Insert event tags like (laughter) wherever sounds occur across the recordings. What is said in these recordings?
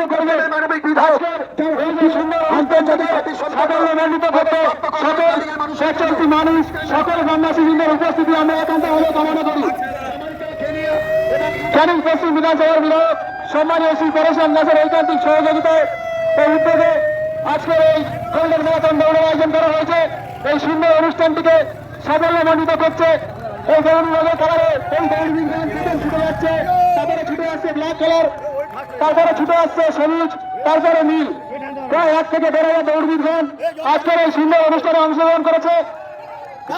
প্রতিনিধিত্ব করবে। মানবিক বিধায়ক আন্তর্জাতিক সাফল্য মণ্ডিত করতে। সকল স্বেচ্ছাসী মানুষ সকল গ্রামবাসীদের উপস্থিতি আমরা একান্ত হলে কামনা করি। ক্যানিং পশ্চিম বিধানসভার বিধায়ক সম্মানীয় শ্রী পরেশরাম দাসের ঐকান্তিক সহযোগিতায় ও উদ্যোগে আজকের এই গোল্ডেন ম্যারাথন দৌড়ের আয়োজন করা হয়েছে। এই সুন্দর অনুষ্ঠানটিকে সাফল্য মণ্ডিত করছে। এই দৌড়ি কালারে এই দৌড়ি ছুটে যাচ্ছে। তারপরে ছুটে আসছে ব্ল্যাক কালার তারপরে ছুটে আসছে সবুজ, তারপরে নীল। প্রায় এক থেকে দেড় হাজার দৌড়বিদগণ আজকের এই সুন্দর অনুষ্ঠানে অংশগ্রহণ করেছে।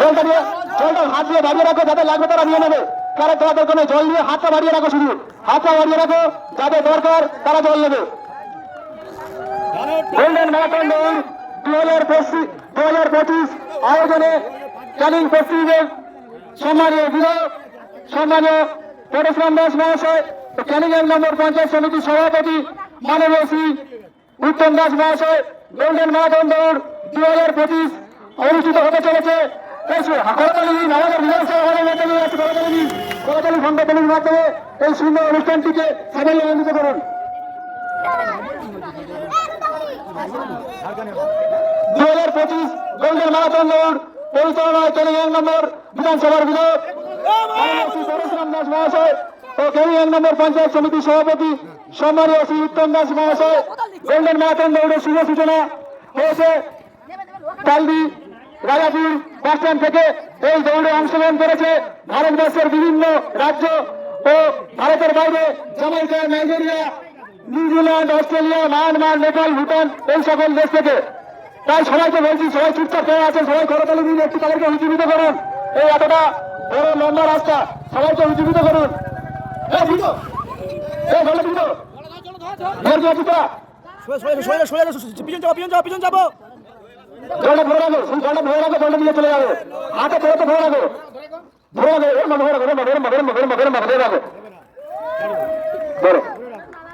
জলটা দিয়ে জলটা হাত দিয়ে দাঁড়িয়ে রাখো, যাদের লাগবে তারা নিয়ে নেবে। কারণ তোমার দরকার নেই জল দিয়ে হাতটা বাড়িয়ে রাখো শুধু। হাতটা বাড়িয়ে রাখো, যাদের দরকার তারা জল নেবে। গোল্ডেন ম্যারাথন দৌড় দু হাজার পঁচিশ দু হাজার পঁচিশ আয়োজনে ক্যানিং পশ্চিমের সম্মানীয় বিধায়ক, সম্মানীয় পরশুরাম দাস মহাশয় ও ক্যানিং এক নম্বর পঞ্চায়েত সমিতির সভাপতি মাননীয় শ্রী উত্তম দাস মহাশয় গোল্ডেন ম্যারাথন দৌড় দু হাজার পঁচিশ অনুষ্ঠিত হতে চলেছে। মাধ্যমে এই সুন্দর অনুষ্ঠানটিকে সাফল্যমণ্ডিত করুন। দু হাজার পঁচিশ গোল্ডেন ম্যারাথন দৌড় পরিচালনায় ক্যানিং নম্বর বিধানসভার বিধায়ক। পরশুরাম দাস মহাশয় নম্বর পঞ্চায়েত সমিতির সভাপতি মহাশয় দৌড়ের হয়েছে। থেকে এই করেছে ভারতবর্ষের বিভিন্ন রাজ্য ও ভারতের বাইরে, Jamaica, Nigeria, New Zealand, Australia, Myanmar, Nepal, Bhutan, এই সকল দেশ থেকে। তাই সবাইকে বলছি, সবাই চুপচাপ হয়ে আছেন, সবাই করতালি দিন একটু তাদেরকে উজ্জীবিত করুন। এই এতটা বড় লম্বা রাস্তা সবাইকে উজ্জীবিত করুন।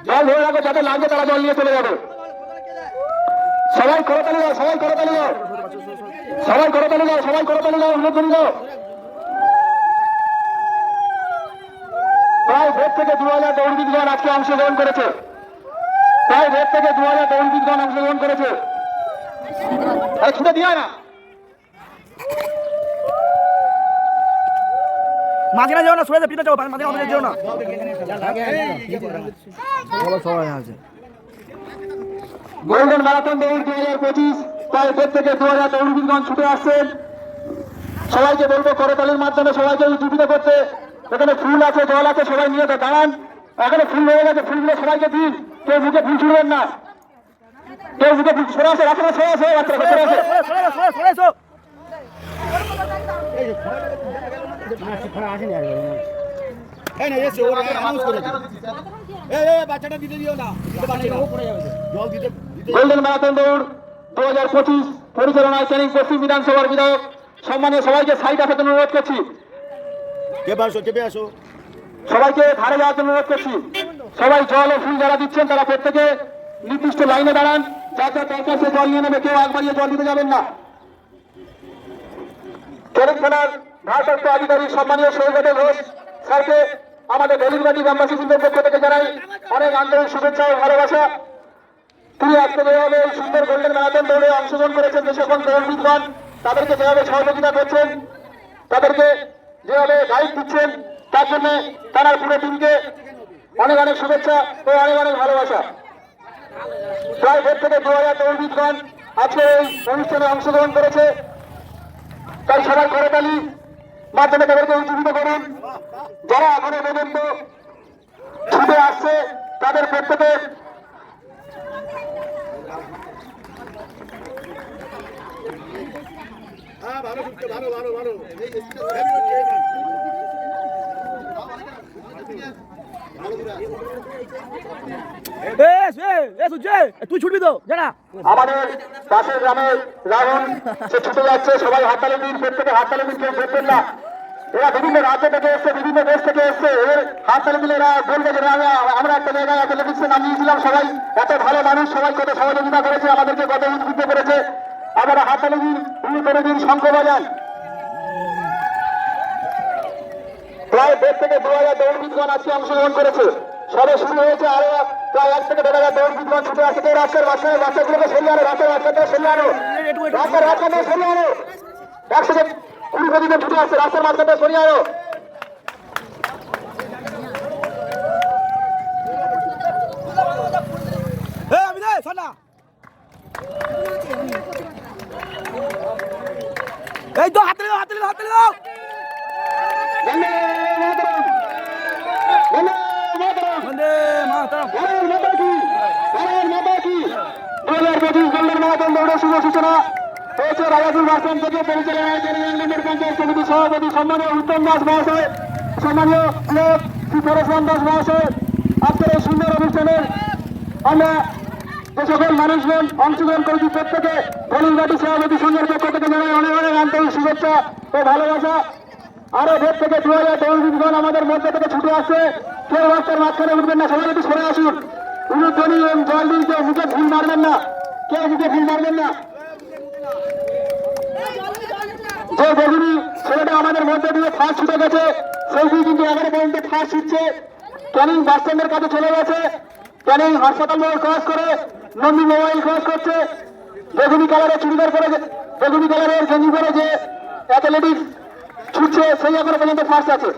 জল ধরে রাখো যাতে লাগবে তারা জল নিয়ে চলে যাবে। সবাই করতালি দাও সবাই করতালি দাও। সবাই করতালি দাও সবাই করতালি দাও অনুরোধ করি দাও। ভোট থেকে দু হাজার দৌড়বিদগণ আজকে অংশগ্রহণ করেছে। প্রায় ভোট থেকে দু হাজার দৌড়বিদগণ অংশগ্রহণ করেছে। আরে ছুটে দিয়ে না। মাঝখানে যাও না সরে যাও পিছনে মাঝখানে আমাদের যেও না। সবাই আছে। গোল্ডেন ম্যারাথন দৌড় দুই হাজার পঁচিশ প্রায় ভোট থেকে দু হাজার দৌড়বিদগণ ছুটে আসছেন। সবাইকে বলব করতালির মাধ্যমে সবাইকে উজ্জীবিত করতে। এখানে ফুল আছে, জল আছে, সবাই নিয়ে দাঁড়ান। এখানে ফুল হয়ে গেছে, ফুলগুলো সবাইকে দিন। কেউ মুখে ফুল ছুড়বেন না। কেউ মুখে ফুল সরে আসে রাখে সরে আসে রাখে সরে আসে। পশ্চিম বিধানসভার বিধায়ক। সম্মানীয় সবাইকে সাইড আসার জন্য অনুরোধ করছি। চেপে আসো চেপে আসো সবাইকে ধারে যাওয়ার জন্য অনুরোধ করছি। সবাই জল ও ফুল যারা দিচ্ছেন, তারা প্রত্যেকে নির্দিষ্ট লাইনে দাঁড়ান। যাতে দরকার সে জল নিয়ে নেবে, কেউ আগ বাড়িয়ে জল দিতে যাবেন না। কেরিং থানার আধিকারিক সম্মানীয় সৌগত ঘোষ স্যারকে আমাদের দলিতবাদী গ্রামবাসী বৃন্দের পক্ষ থেকে জানাই অনেক আন্তরিক শুভেচ্ছা ও ভালোবাসা। তিনি আজকে যেভাবে এই সুন্দর গোল্ডেন ম্যারাথন দৌড়ে অংশগ্রহণ করেছেন, যে সকল দৌড়বিদগণ তাদেরকে যেভাবে সহযোগিতা করছেন, তাদেরকে যেভাবে গাইড দিচ্ছেন, তার জন্য তারা পুরো টিমকে অনেক অনেক শুভেচ্ছা ও অনেক অনেক ভালোবাসা। প্রায় দেড় থেকে দু হাজার দৌড়বিদগণ আজকে এই অনুষ্ঠানে অংশগ্রহণ করেছে। তাই সবাই করতালি মাধ্যমে তাদেরকে উজ্জীবিত করুন। যারা এখনও পর্যন্ত ছুটে আসছে, তাদের প্রত্যেকে ভালো ভালো ভালো ভালো তুই ছুটবি তো আমাদের পাশের রাহুল সে ছুটে যাচ্ছে, সবাই হাততালি দিন, প্রত্যেকে হাততালি দিন, কেউ দেখবেন না। এরা বিভিন্ন রাজ্য থেকে এসছে, বিভিন্ন দেশ থেকে এসছে এর হাততালি দিলে এরা বলবে যে আমরা- একটা জায়গায় এত লিখছে নামিয়েছিলাম সবাই, এত ভালো মানুষ, সবাই কত সহযোগিতা করেছে, আমাদেরকে কত উদ্বুদ্ধ করেছে। আমরা হাততালি দিন উনি করে দিন শঙ্খ বাজান। প্রায় দেড় থেকে দু হাজার দৌড় দৌড়বিদগণ আজকে অংশগ্রহণ করেছে। সবে শুরু হয়েছে আরও প্রায় এক থেকে দেড় হাজার বিদ্যমান ছুটে আসছে রাস্তার মাঝখানে বাচ্চাগুলোকে সরিয়ে আনো, রাস্তার মাঝখানে সরিয়ে আনো। রাস্তার মাঝখানে সরিয়ে আনো। একশো থেকে কুড়ি গতিতে ছুটে আসছে রাস্তার মাঝখানে সরিয়ে আনো। সূচনা। হয়েছে বাসস্ট্যান্ড থেকে পরিচালনায় পঞ্চায়েত সমিতি সভাপতি সম্মানীয় উত্তম দাস মহাশয় সম্মানীয় পরশুরাম দাস মহাশয়। আজকের এই সুন্দর অনুষ্ঠানের আমরা যে সকল মানুষজন অংশগ্রহণ করেছি প্রত্যেকে সভাপতি সংঘের পক্ষ থেকে জানাই অনেক শুভেচ্ছা ও ভালোবাসা আরও ভোট থেকে দু হাজার আমাদের মধ্যে থেকে ছুটে আসছে কেউ রাস্তার মাঝখানে উঠবেন না, সবাই একটু সরে আসুন। জল দিন, কেউ মুখে মারবেন না। কেউ মুখে মারবেন না। যে ছেলেটা আমাদের দিয়ে ছুটে গেছে। সেইগুলি কিন্তু এগারো পর্যন্ত ফার্স্ট ছুটছে ক্যানিং বাস স্ট্যান্ডের কাছে চলে গেছে। ক্যানিং হাসপাতাল ক্রস করে নন্দী মোবাইল ক্রস করছে। বেগুনি কালারের চুড়িদার যে- বেগুনি কালারের গেঞ্জি পরে যে অ্যাথলেটিক্স ছুটছে, সেই এগারো পর্যন্ত ফার্স্ট আছে।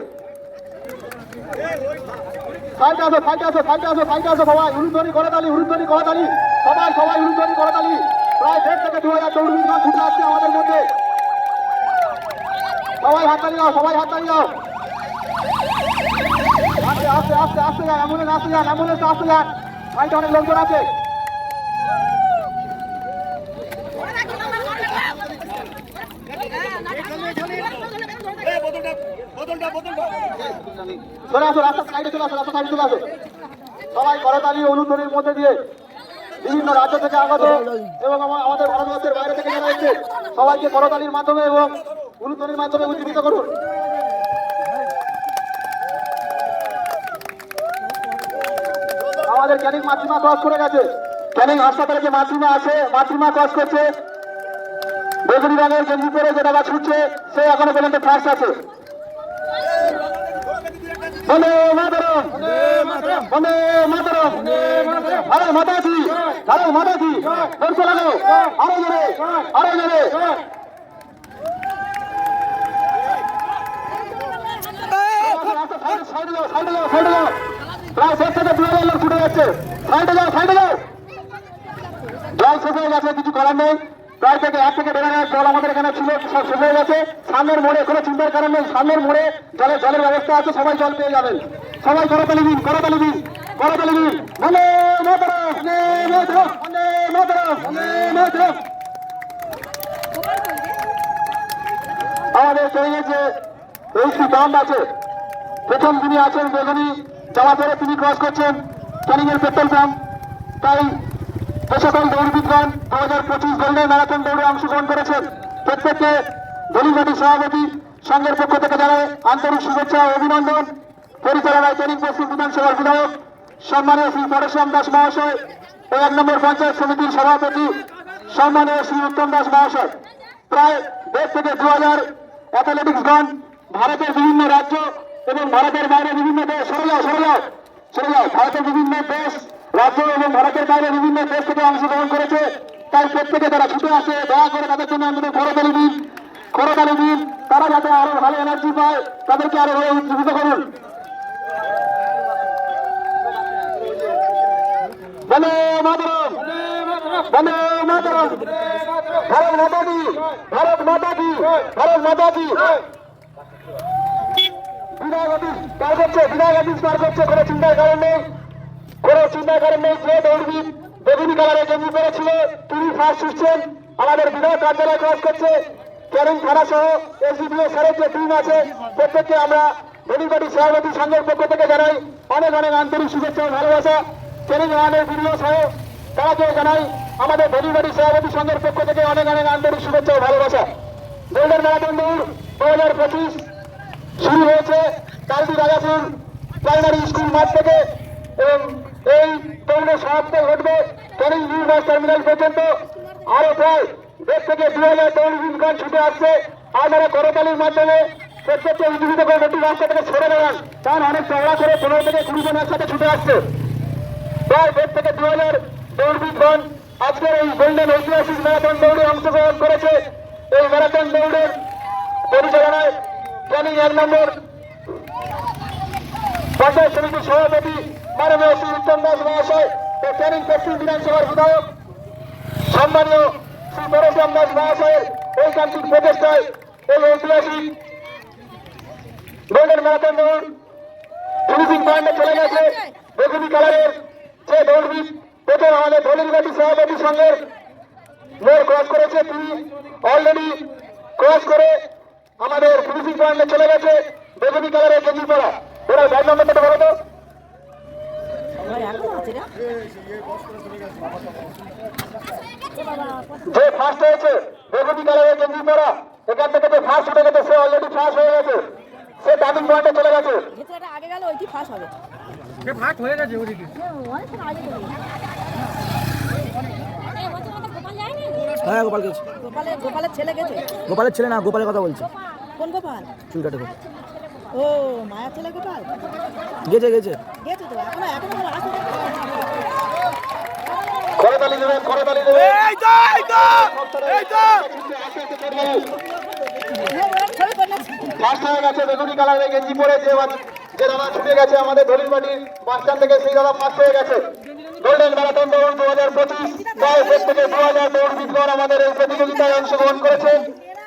ফাইটে আসো ফাইটে আসো ফাইটে আসো ফাইটে আসো সবাই। উলুধ্বনি করতালি উলুধ্বনি করতালি। সবাই সবাই উলুধ্বনি করতালি। প্রায় দেড় থেকে দু হাজার দৌড়বিদ ছুটে আসছে আমাদের মধ্যে। সবাই হাততালি দাও, সবাই হাততালি দাও। আস্তে আস্তে আস্তে আস্তে যান, অ্যাম্বুলেন্স আসতে যান, অ্যাম্বুলেন্স আসতে যান। বাড়িতে অনেক লোকজন আছে। চলে আসো রাস্তা সাইডে চলে আসো রাস্তা সাইডে চলে আসো। সবাই করতালি অনুধ্বনির মধ্যে দিয়ে বিভিন্ন রাজ্য থেকে আগত এবং আমাদের ভারতবর্ষের বাইরে থেকে যারা এসেছে, সবাইকে করতালির মাধ্যমে এবং অনুধ্বনির মাধ্যমে উজ্জীবিত করুন। আমাদের ক্যানিং মাতৃমা ক্রস করে গেছে। ক্যানিং হাসপাতালে যে মাতৃমা আছে, মাতৃমা ক্রস করছে। বেগুনি রঙের গেঞ্জি পরে যেটা বা ছুটছে, সে এখনও পর্যন্ত ফার্স্ট আছে। বন্দে মাতরম। বন্দে মাতরম। ভারত মাতা কি ভারত মাতা লাগাও আরও জোরে আরও জোরে। ছুটে যাচ্ছে। সাইডে যাও সাইডে যাও। জল শেষ গেছে, কিছু করার নেই। প্রায় থেকে এক থেকে দেড় হাজার জল আমাদের এখানে ছিল, সব শেষ হয়ে গেছে। সামনের মোড়ে কোনো চিন্তার কারণ নেই, সামনের মোড়ে জলের জলের ব্যবস্থা আছে, সবাই জল পেয়ে যাবেন। সবাই করতালি দিন করতালি দিন করতালি দিন। বন্দে মাতরম বন্দে মাতরম বন্দে মাতরম আমাদের ট্রেনে যে এইচপি বাম্ব আছে। প্রথম যিনি আছেন বেগুনি যাওয়া পরে তিনি ক্রস করছেন। এর পেট্রোল পাম্প তাই যে সকল দৌড়বিদগণ দু হাজার পঁচিশ গোল্ডেন ম্যারাথন দৌড়ে অংশগ্রহণ করেছেন। প্রত্যেককে দলিঘাটি সভাপতি সংঘের পক্ষ থেকে জানায় আন্তরিক শুভেচ্ছা ও অভিনন্দন। পরিচালনায় ক্যানিং পশ্চিম বিধানসভার বিধায়ক, সম্মানীয় শ্রী পরশুরাম দাস মহাশয় ও এক নম্বর পঞ্চায়েত সমিতির সভাপতি, সম্মানীয় শ্রী উত্তম দাস মহাশয়। প্রায় দেড় থেকে দু হাজার অ্যাথলেটিক্সগণ ভারতের বিভিন্ন রাজ্য এবং ভারতের বাইরে বিভিন্ন দেশ সরে যাও সরে যাও ভারতের বিভিন্ন দেশ ভারতের বাইরে বিভিন্ন দেশ থেকে অংশগ্রহণ করেছে। তাই প্রত্যেকে তারা ছুটে আসে, দয়া করে তাদের জন্য আমাদের করতালি দিন। করতালি দিন। তারা যাতে আরও ভালো এনার্জি পায়, তাদেরকে আরও ভালো উজ্জীবিত করুন। ভারত মাতা কি? ভারত মাতা কি? ভারত মাতা কি? বিদায় অফিস পার করছে বিদায় অফিস পার করছে কোনো চিন্তার কারণ নেই। কারণ নেই যে দৌড়বিদ বেগুনি কালারের গেঞ্জি করেছিল। তিনি ফার্স্ট ছুটছেন আমাদের বিধায়ক কার্যালয় ক্রস করছে। ক্যারিং থানা সহ এসডিপিও স্যারের যে টিম আছে, প্রত্যেককে আমরা বেলিবাড়ি সভাপতি সংঘের পক্ষ থেকে জানাই অনেক অনেক আন্তরিক শুভেচ্ছা ও ভালোবাসা। ক্যারিং ওয়ানের ভিডিও সহ তারাকে জানাই আমাদের বেলিবাড়ি সভাপতি সংঘের পক্ষ থেকে অনেক অনেক আন্তরিক শুভেচ্ছা ও ভালোবাসা। গোল্ডেন ম্যারাথন দৌড় দু হাজার পঁচিশ শুরু হয়েছে কালদি রাজাপুর প্রাইমারি স্কুল মাঠ থেকে এবং এই দৌড়ে সমাপ্ত ঘটবে ক্যানিং নিউ বাস টার্মিনাল পর্যন্ত। আরও প্রায় দেড় থেকে দু হাজার দৌড়বিদগণ ছুটে আসছে। আপনারা করতালির মাধ্যমে প্রত্যেককে উজ্জীবিত করে একটি রাস্তা থেকে ছেড়ে দেওয়ান কারণ অনেক চওড়া করে পনেরো থেকে কুড়ি জন একসাথে ছুটে আসছে। প্রায় দেড় থেকে দু হাজার দৌড়বিদগণ আজকের এই গোল্ডেন ঐতিহাসিক ম্যারাথন দৌড়ে অংশগ্রহণ করেছে। এই ম্যারাথন দৌড়ের পরিচালনায় ক্যানিং এক নম্বর পঞ্চায়েত সমিতির সভাপতি মাননীয় শ্রী উত্তম দাস মহাশয় ও ক্যানিং পশ্চিম বিধানসভার বিধায়ক, সম্মানীয় শ্রী পরশুরাম দাস মহাশয়ের ঐকান্তিক প্রচেষ্টায় এই ঐতিহাসিক গোল্ডেন ম্যারাথন দৌড় ফিনিশিং পয়েন্টে চলে গেছে। বেগুনি কালারের যে দৌড়বিদ প্রথম আমাদের ধলিরবাটি সভাপতি সঙ্গের মোড় ক্রস করেছে তিনি। অলরেডি ক্রস করে আমাদের ফিনিশিং পয়েন্টে চলে গেছে। বেগুনি কালারের পরা ওরা ব্যাগ নম্বরটা বলো তো। যে ফার্স্ট হয়েছে বেগুনি কালারের গেঞ্জি পরা এখান থেকে যে ফার্স্ট উঠে গেছে সে অলরেডি ফার্স্ট হয়ে গেছে। সে টার্নিং পয়েন্টে চলে গেছে। এটা আগে গেল ওইটি ফাঁস হবে ফাট হয়ে গেছে ওদিকে। অনেকক্ষণ আগে গেল হ্যাঁ গোপাল গেছে। গোপালের গোপালের ছেলে গেছে? গোপালের ছেলে না গোপালের কথা বলছি। কোন গোপাল। চুল কাটে গোপাল। ও মায়ার ছেলে গোপাল? গেছে গেছে। গেছে তো এখনও এখনও আসে করতালি দেবে করতালি দেবে। এই তো এই তো এই তো। ফার্স্ট হয়ে গেছে বেগুনি কালারের গেঞ্জি পরে যে যে দাদা ছুটে গেছে আমাদের ধলিরবাটির বাসস্ট্যান্ড থেকে সেই দাদা ফার্স্ট হয়ে গেছে। গোল্ডেন ম্যারাথন দৌড় দু হাজার পঁচিশ প্রায় দেড় থেকে দু হাজার দৌড়বিদগণ আমাদের এই প্রতিযোগিতায় অংশগ্রহণ করেছে।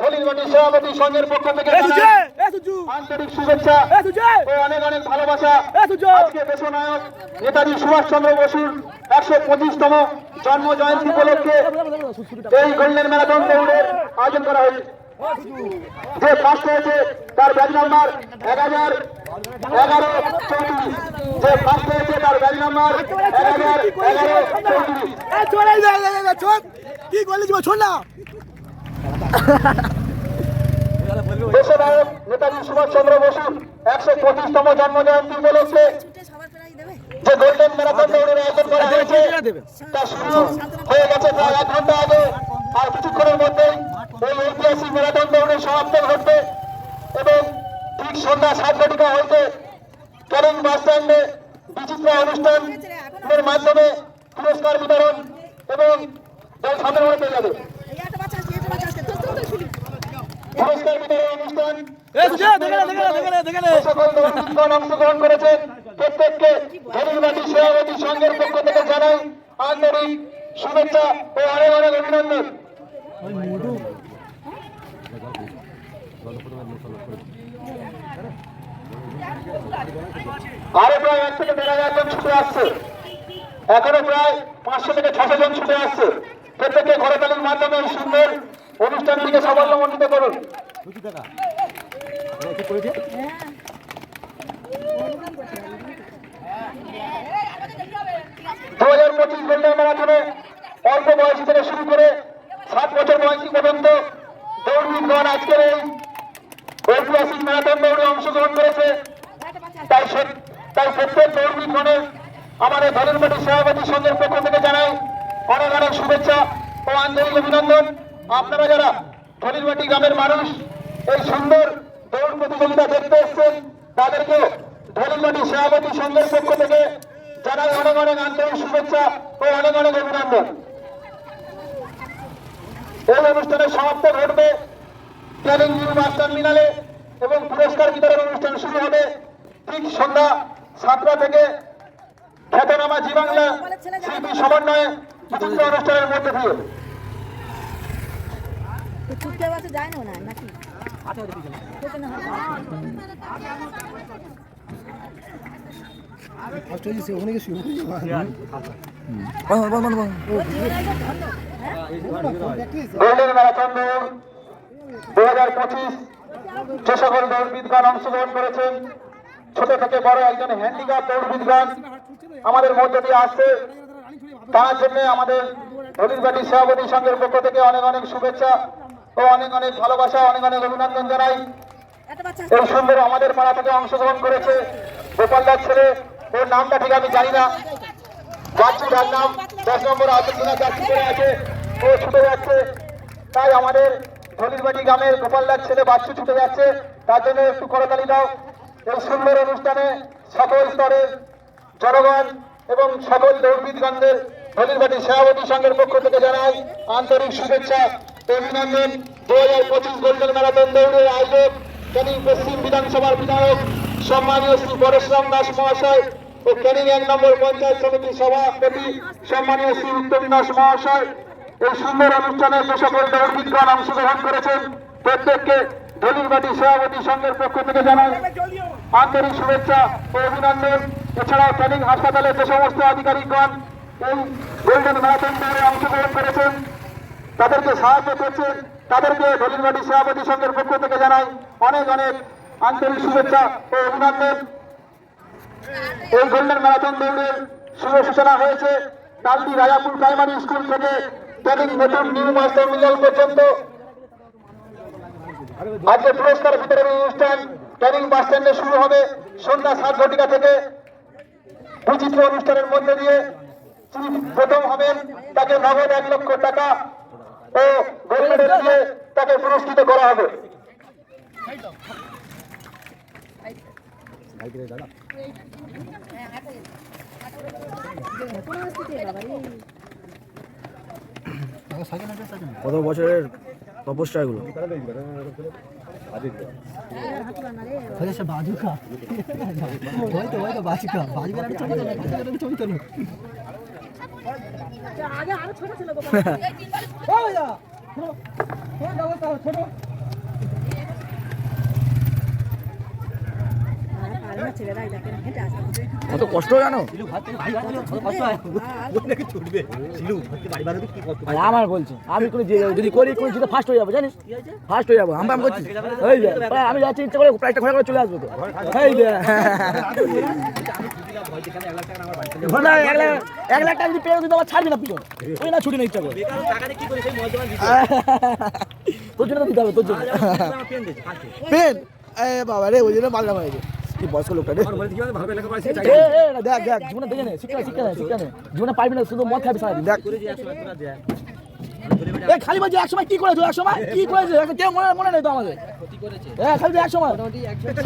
ধলিরবাটি সভাপতি সংঘের পক্ষ থেকে আন্তরিক শুভেচ্ছা ও অনেক অনেক ভালোবাসা। আজকে দেশনায়ক নেতাজি সুভাষচন্দ্র বসুর একশো পঁচিশতম জন্ম জয়ন্তী উপলক্ষে এই গোল্ডেন ম্যারাথন দৌড়ের আয়োজন করা হয়েছে। যে ফার্স্ট হয়েছে তার ব্যাচ নাম্বার এক হাজার এগারো চৌত্রিশ। যে ফার্স্ট হয়েছে তার ব্যাচ নাম্বার এক হাজার এগারো চৌত্রিশ। কি করলি ছোট না। দেশনায়ক নেতাজি সুভাষচন্দ্র বসুর একশো পঁচিশতম জন্ম জয়ন্তী উপলক্ষে যে গোল্ডেন ম্যারাথন দৌড়ের আয়োজন করা হয়েছে, তা শুরু হয়ে গেছে প্রায় এক ঘণ্টা আগে। আর কিছুক্ষণের মধ্যেই এই ঐতিহাসিক ম্যারাথন দৌড়ের সমাপ্তি ঘটবে এবং ঠিক সন্ধ্যা সাত ঘটিকা হইতে ক্যানিং বাস স্ট্যান্ডে বিচিত্র অনুষ্ঠানের মাধ্যমে পুরস্কার বিতরণ এবং সামনে হয়ে যাবে এই একটা বাচ্চা আসছে একটা বাচ্চা আসছে তো তো শুনি পুরস্কার বিতরণ অনুষ্ঠান এ সুজে দেখে নে দেখে নে দেখে নে দেখে নে। সকল দলগণ অংশগ্রহণ করেছেন। প্রত্যেককে ধনীবাদী সভাপতি সংঘের পক্ষ থেকে জানাই আন্তরিক শুভেচ্ছা ও অনেক অনেক অভিনন্দন। আরও প্রায় এক থেকে দেড় হাজার জন ছুটে আসছে। এখনও প্রায় পাঁচশো থেকে ছশো জন ছুটে আসছে। প্রত্যেককে ঘরতালির মাধ্যমে এই সুন্দর অনুষ্ঠানটিকে সাফল্যমণ্ডিত করুন। দু হাজার পঁচিশ গোল্ডেন ম্যারাথনে অল্প বয়সী থেকে শুরু করে সাত বছর বয়সী পর্যন্ত দৌড়বিদগণ আজকের এই ঐতিহাসিক ম্যারাথন দৌড়ে অংশগ্রহণ করেছে। তাই তাই প্রত্যেক দৌড়বিদগণের আমাদের ধনুর্বাটি সভাপতি সংঘের পক্ষ থেকে জানাই অনেক অনেক শুভেচ্ছা ও আন্তরিক অভিনন্দন। আপনারা যারা ধনুর্বাটি গ্রামের মানুষ, এই সুন্দর দৌড় প্রতিযোগিতা দেখতে এসছেন, তাদেরকে ধনুর্বাটি সভাপতি সংঘের পক্ষ থেকে জানাই অনেক অনেক আন্তরিক শুভেচ্ছা ও অনেক অনেক অভিনন্দন। এই অনুষ্ঠানের সমাপ্ত ঘটবে ক্যানিং বাস টার্মিনালে এবং পুরস্কার বিতরণ অনুষ্ঠান শুরু হবে। ঠিক সন্ধ্যা সাতটা থেকে খ্যাতনামা জি বাংলা শিল্পী সমন্বয়ে অনুষ্ঠানের মধ্যে দিয়ে। দু হাজার পঁচিশ অংশগ্রহণ করেছেন, ছোট থেকে বড় একজন হ্যান্ডিক্যাপ আমাদের মধ্য দিয়ে আসছে। তার জন্য আমাদের হলিরবাটি সভাপতি সংঘের পক্ষ থেকে অনেক অনেক শুভেচ্ছা। ও অনেক অনেক ভালোবাসা অনেক অনেক অভিনন্দন জানাই। এই সুন্দর আমাদের পাড়া থেকে অংশগ্রহণ করেছে গোপাল দাস ছেলে। ওর নামটা ঠিক আমি জানি না। বাচ্চুটার নাম দশ নম্বর আবর্জনা যাত্রী করে আছে। ও ছুটে যাচ্ছে। তাই আমাদের ধলিরবাড়ি গ্রামের গোপালদার ছেলে বাচ্চু ছুটে যাচ্ছে। তার জন্য একটু করতালি দাও। এই সুন্দর অনুষ্ঠানে সকল স্তরের জনগণ এবং সকল দৌড়বিদগণদের ধলিরবাড়ি সভাপতি সংঘের পক্ষ থেকে জানাই আন্তরিক শুভেচ্ছা। অভিনন্দন। দু হাজার পঁচিশ গোল্ডেন ম্যারাথন দৌড়ের আয়োজক ক্যানিং পশ্চিম বিধানসভার বিধায়ক, সম্মানীয় শ্রী পরশুরাম দাস মহাশয় ও ক্যানিং এক নম্বর পঞ্চায়েত সমিতির সভাপতি, সম্মানীয় শ্রী উত্তম দাস মহাশয়। এই সুন্দর অনুষ্ঠানে যে সকল দৌড়বিদগণ অংশগ্রহণ করেছেন, প্রত্যেককে ধলিরবাটি সভাপতি সংঘের পক্ষ থেকে জানাই আন্তরিক শুভেচ্ছা ও অভিনন্দন। এছাড়াও ক্যানিং হাসপাতালের যে সমস্ত আধিকারিকগণ এই গোল্ডেন ম্যারাথন দৌড়ে অংশগ্রহণ করেছেন তাদেরকে সাহায্য করছেন। তাদেরকে ধলিরবাটি সভাপতি সংঘের পক্ষ থেকে জানাই অনেক অনেক আন্তরিক শুভেচ্ছা ও অভিনন্দন। এই গোল্ডেন ম্যারাথন দৌড়ের শুভ সূচনা হয়েছে। তালদি রাজাপুর প্রাইমারি স্কুল থেকে ক্যানিং নতুন নিউ বাস টার্মিনাল পর্যন্ত। আজকে পুরস্কার বিতরণী অনুষ্ঠান ক্যানিং বাস স্ট্যান্ডে শুরু হবে। সন্ধ্যা সাত ঘটিকা থেকে বিচিত্র অনুষ্ঠানের মধ্যে দিয়ে প্রথম হবেন। তাকে নগদ এক লক্ষ টাকা ও গরিবের দিয়ে তাকে পুরস্কৃত করা হবে। কত বছরের তপস্যা এগুলো বাজুকা হয়তো হয়তো বাজুকা বাজুকা তোলো একটা ছবি তোলো আগে আরও ছোট ছিল (laughs) কত কষ্ট জানো? আমার বলছে আমি কোনো যে- যদি করি কোনো জিতে ফার্স্ট হয়ে যাব জানিস? ফার্স্ট হয়ে যাব আমি করছি যে প্রায় আমি যাচ্ছি ইচ্ছা করে প্রাইসটা ঘরে করে চলে আসব তো। (laughs) এক লাখ টাকা যদি পেয়ে দিতে আবার ছাড়বি না পিছন ওই না ছুটি না ইচ্ছা করে তোর জন্য তো দিতে হবে তোর জন্য। পেন এ বাবা রে ওই জন্য বাংলা হয়েছে কি বয়স্ক লোকটা রে। দেখ দেখ জীবনে দেখে নে শিক্ষা শিক্ষা শিক্ষা নে। জীবনে পারবি না শুধু মদ খাবি সারাদিন। দেখ। এ খালি বলছে এক সময় কি করেছ? এক সময় কি করেছে? কেউ মনে মনে নেই তো আমাদের। হ্যাঁ খালি এক সময়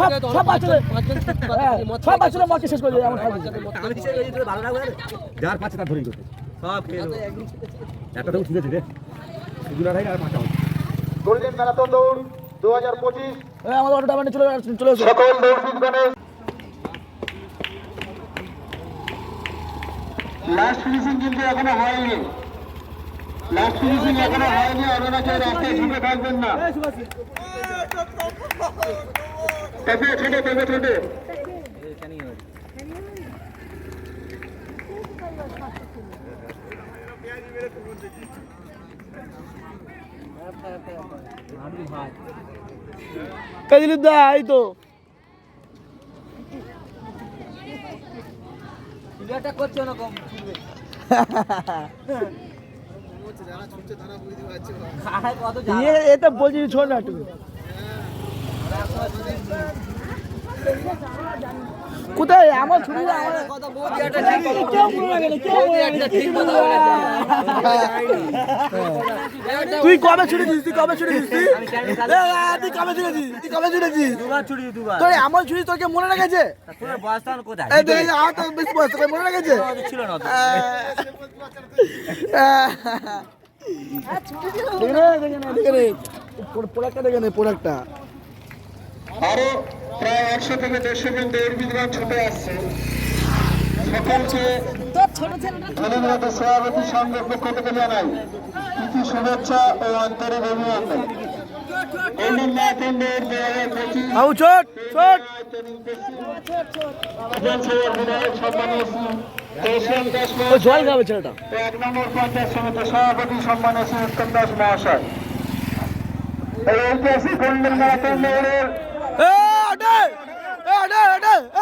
সব সব বাচ্চাদের সব বাচ্চাদের মদ শেষ করে এমন যার পাচ্ছে তার ধরে করতে সব একটা তো ঠিক আছে রে আর পাঁচটা গোল্ডেন ম্যারাথন দৌড় দু হাজার পঁচিশ আমাদের অটোটা মানে চলে চলে সকল দৌড়বিদগণের লাস্ট ফিনিশিং কিন্তু এখনও হয়নি। লাস্ট ফিনিশিং এখনও হয়নি আপনারা কেউ রাস্তায় ঢুকে থাকবেন না। তবে ছোটে তবে ছোটে এই দিলীপ দা এই তো। এ (laughs) এটা বলছি ছোট না। কোথায় আমার আমার মনে মনে মনে না। তুই কবে ছুটি দিস তুই কবে ছুটি দিস তুই কবে ছুটি দিস তুই কবে ছুটি দিস তোর এমন ছুটি তোকে মনে রেখেছে এই দেখে যা, আমার তো বেশি বয়স তোকে মনে রেখেছে দেখে নে, দেখে নে, দেখে নে। পোড়াকটা দেখে নে পোড়াকটা আরও প্রায় একশো থেকে দেড়শো জন দৌড়বিদগণ ছুটে আসছে। সকলকে ধন্যবাদ সভাপতি সংঘের পক্ষ থেকে জানাই কিছু শুভেচ্ছা ও আন্তরিক অভিনন্দন। জল ছেলেটা। এক নম্বর পঞ্চায়েত সমিতির সভাপতি সম্মানীয় শ্রী উত্তম দাস মহাশয় ঐতিহাসিক গোল্ডেন ম্যারাথন দৌড়ের এ ওটে এ ওটে ওটে এ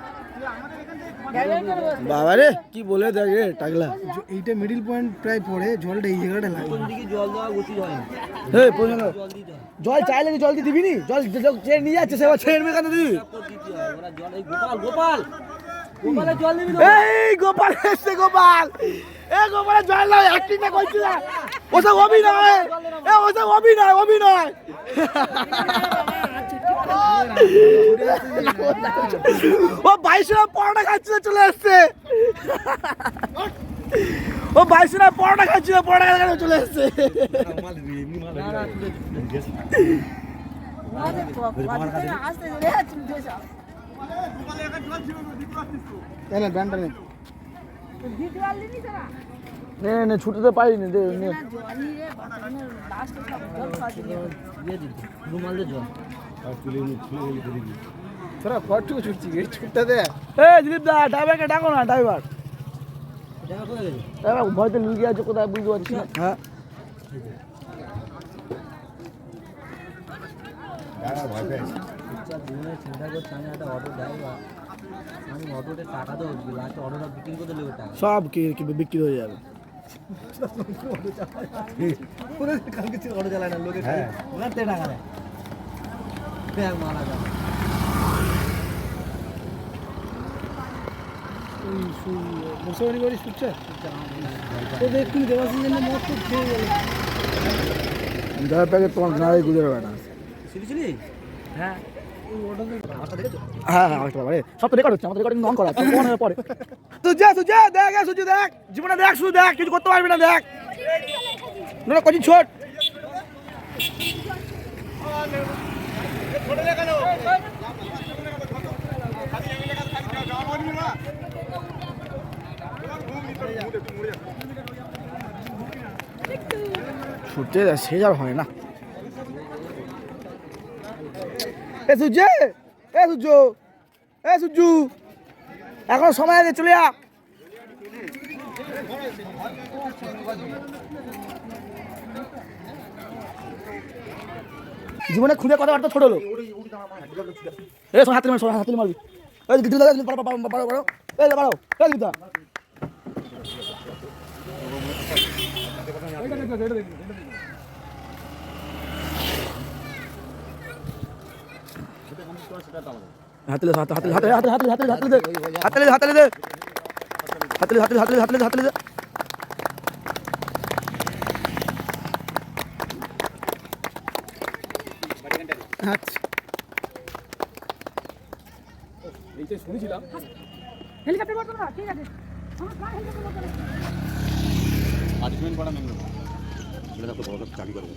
বাচ্চারা কীরকম ঘুরে আছে হ্যাঁ মা বাবা বাবা রে কি বলে দেখ রে টাকলা। এইটা মিডিল পয়েন্ট প্রায় পড়ে জলটা এই জায়গাটা লাগে। হে পৌঁছানো জল চাইলে কি জল দিয়ে দিবি নি? জল যে লোক যে নিয়ে যাচ্ছে সেবা ছেড়ে নেবে কেন দিবি। গোপাল গোপাল! এই গোপাল এসছে গোপাল! এ গোপালের জল নয় অ্যাক্টিং না করছি না। ওসব অভিনয়। এ ওসব অভিনয় অভিনয়। (laughs) ও বাইশে পরোটা খাচ্ছিল চলে আসছে ও বাইশে পরোটা খাচ্ছিল পরোটা খাচ্ছিল চলে আসছে না নি। তোরা নে নে ছুটতে পারিনি দে নে। জল। তোরা কটুকু ছুটছি এই ছুটটা দে এ দিলীপ দা ড্রাইভারকে ডাকো না ড্রাইভার। ড্রাইভার। ভয়তে লুকিয়ে আছে কোথায় বুঝতে পারছি না। হ্যাঁ। সব কি কি বিক্রি হয়ে যাবে। (laughs) কালকে অটো চালায় না লোকে হ্যাঁ। টাকা দেয়। ব্যাগ মারা মুসলমানি বাড়ি জন্য তো খেয়ে গেল। দশ প্যাকেট তোমার গাড়ি বেড়া হ্যাঁ। হ্যাঁ হ্যাঁ সব তো রেকর্ড হচ্ছে আমাদের রেকর্ডিং অন করা আছে পরে। সুজা সুজা দেখ দেখ। জীবনে দেখ শুধু দেখ কিছু করতে পারবি না দেখ। না কচি ছোট। ছুটতে সে যার হয় না। এ সূর্য এ সূর্য এ সূর্য এখন সময় আছে, চলে যা জীবনে খুঁজে কথা বার্তা ছোট লোক এ সব হাতে মার সব হাতে মারবি এই দিদি দাদা পারো পারো পারো পারো এই পারো হাতে হাতে হাতে হাতে হাতে হাতে হাতে হাতে হাতে লে হাতে দে হাতে লে হাতে হাতে হাতে হাতে হেলিকপ্টার করতে না ঠিক আছে। সেটা তো বড় চাকরি করব